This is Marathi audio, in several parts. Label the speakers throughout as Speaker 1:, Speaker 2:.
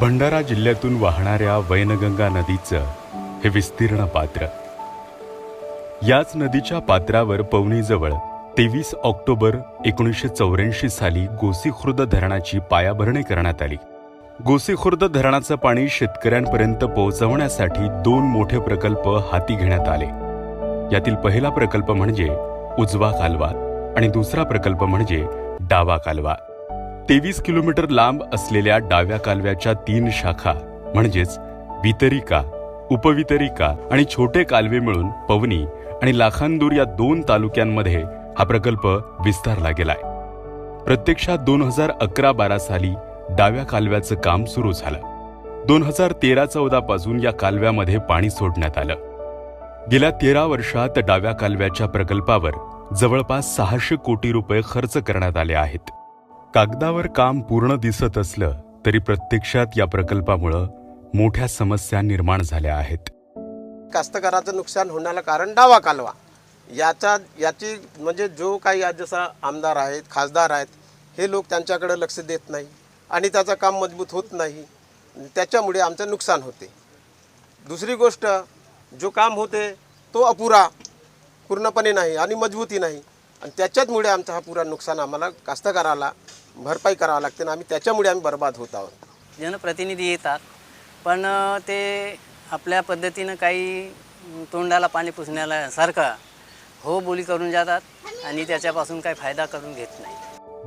Speaker 1: भंडारा जिल्ह्यातून वाहणाऱ्या वैनगंगा नदीचं हे विस्तीर्ण पात्र. याच नदीच्या पात्रावर पवनीजवळ तेवीस ऑक्टोबर एकोणीसशे चौऱ्याऐंशी साली गोसीखुर्द धरणाची पायाभरणी करण्यात आली. गोसीखुर्द धरणाचं पाणी शेतकऱ्यांपर्यंत पोहोचवण्यासाठी दोन मोठे प्रकल्प हाती घेण्यात आले. यातील पहिला प्रकल्प म्हणजे उजवा कालवा आणि दुसरा प्रकल्प म्हणजे डावा कालवा. तेवीस किलोमीटर लांब असलेल्या डाव्या कालव्याच्या तीन शाखा म्हणजेच वितरिका उपवितरिका आणि छोटे कालवे मिळून पवनी आणि लाखांदूर या दोन तालुक्यांमध्ये हा प्रकल्प विस्तारला गेलाय. प्रत्यक्षात दोन हजार अकरा बारा साली डाव्या कालव्याचं काम सुरू झालं. दोन हजार तेरा चौदा पासून या कालव्यामध्ये पाणी सोडण्यात आलं. गेल्या तेरा वर्षात डाव्या कालव्याच्या प्रकल्पावर जवळपास सहाशे कोटी रुपये खर्च करण्यात आले आहेत. कागदावर काम पूर्ण दिसत असलं तरी प्रत्यक्षात या प्रकल्पामुळं मोठ्या समस्या निर्माण झाल्या आहेत.
Speaker 2: कास्तकाराचं नुकसान होण्याला कारण डावा कालवा. याचा याची म्हणजे जो काही जसा आमदार आहेत खासदार आहेत हे लोक त्यांच्याकडे लक्ष देत नाही आणि त्याचं काम मजबूत होत नाही. त्याच्यामुळे आमचं नुकसान होते. दुसरी गोष्ट जो काम होते तो अपुरा पूर्णपणे नाही आणि मजबूती नाही. आणि त्याच्याचमुळे आमचा हा पुरा नुकसान आम्हाला कास्तकाराला भरपाई करावं लागते आणि आम्ही त्याच्यामुळे आम्ही बर्बाद होत आहोत.
Speaker 3: जनप्रतिनिधी येतात. पण ते आपल्या पद्धतीनं काही तोंडाला पाणी पुसण्याला सारखा हो बोली करून जातात आणि त्याच्यापासून काही फायदा करून घेत नाही.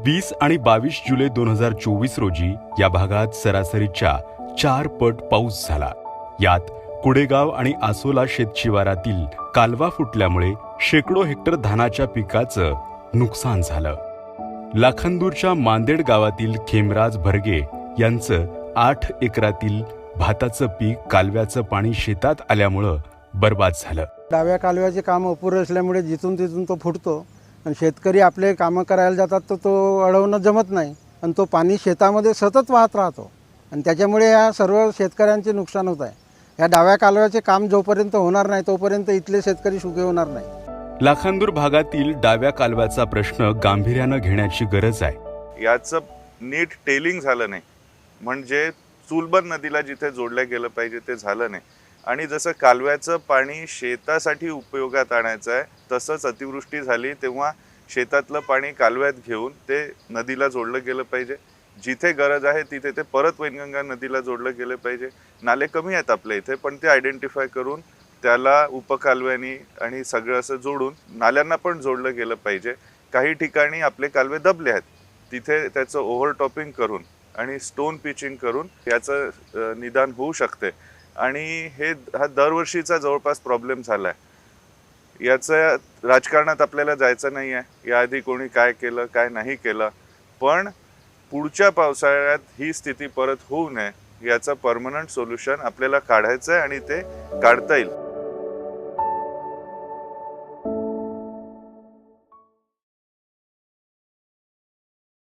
Speaker 1: वीस आणि बावीस जुलै दोन हजार चोवीस रोजी या भागात सरासरीच्या चार पट पाऊस झाला. यात कुडेगाव आणि आसोला शेतशिवारातील कालवा फुटल्यामुळे शेकडो हेक्टर धानाच्या पिकाचं नुकसान झालं. लाखांदूरच्या मांदेड गावातील खेमराज भरगे यांचं आठ एकरातील भाताचं पीक कालव्याचं पाणी शेतात आल्यामुळं बर्बाद झालं.
Speaker 4: डाव्या कालव्याचे काम अपुरे असल्यामुळे जिथून तिथून तो फुटतो आणि शेतकरी आपले कामं करायला जातात तर तो अडवणं जमत नाही आणि तो पाणी शेतामध्ये सतत वाहत राहतो. आणि त्याच्यामुळे या सर्व शेतकऱ्यांचे नुकसान होत आहे. या डाव्या कालव्याचे काम जोपर्यंत होणार नाही तोपर्यंत इथले शेतकरी सुखी होणार नाही.
Speaker 1: लाखांदूर भागातील डाव्या कालव्याचा प्रश्न गांभीर्यानं घेण्याची गरज आहे.
Speaker 5: याचं नीट टेलिंग झालं नाही. म्हणजे चुलबन नदीला जिथे जोडलं गेलं पाहिजे ते झालं नाही. आणि जसं कालव्याचं पाणी शेतासाठी उपयोगात आणायचं आहे तसंच अतिवृष्टी झाली तेव्हा शेतातलं पाणी कालव्यात घेऊन ते नदीला जोडलं गेलं पाहिजे. जिथे गरज आहे तिथे ते परत वैनगंगा नदीला जोडलं गेलं पाहिजे. नाले कमी आहेत आपल्या इथे पण ते आयडेंटिफाय करून त्याला उपकालव्यानी आणि सगळं असं जोडून नाल्यांना पण जोडलं गेलं पाहिजे. काही ठिकाणी आपले कालवे दबले आहेत. तिथे त्याचं ओव्हरटॉपिंग करून आणि स्टोन पिचिंग करून याचं निदान होऊ शकते. आणि हे हा दरवर्षीचा जवळपास प्रॉब्लेम झाला आहे याचं राजकारणात आपल्याला जायचं नाही आहे. याआधी कोणी काय केलं काय नाही केलं. पण पुढच्या पावसाळ्यात ही स्थिती परत होऊ नये याचं परमनंट सोल्युशन आपल्याला काढायचं आहे आणि ते काढता येईल.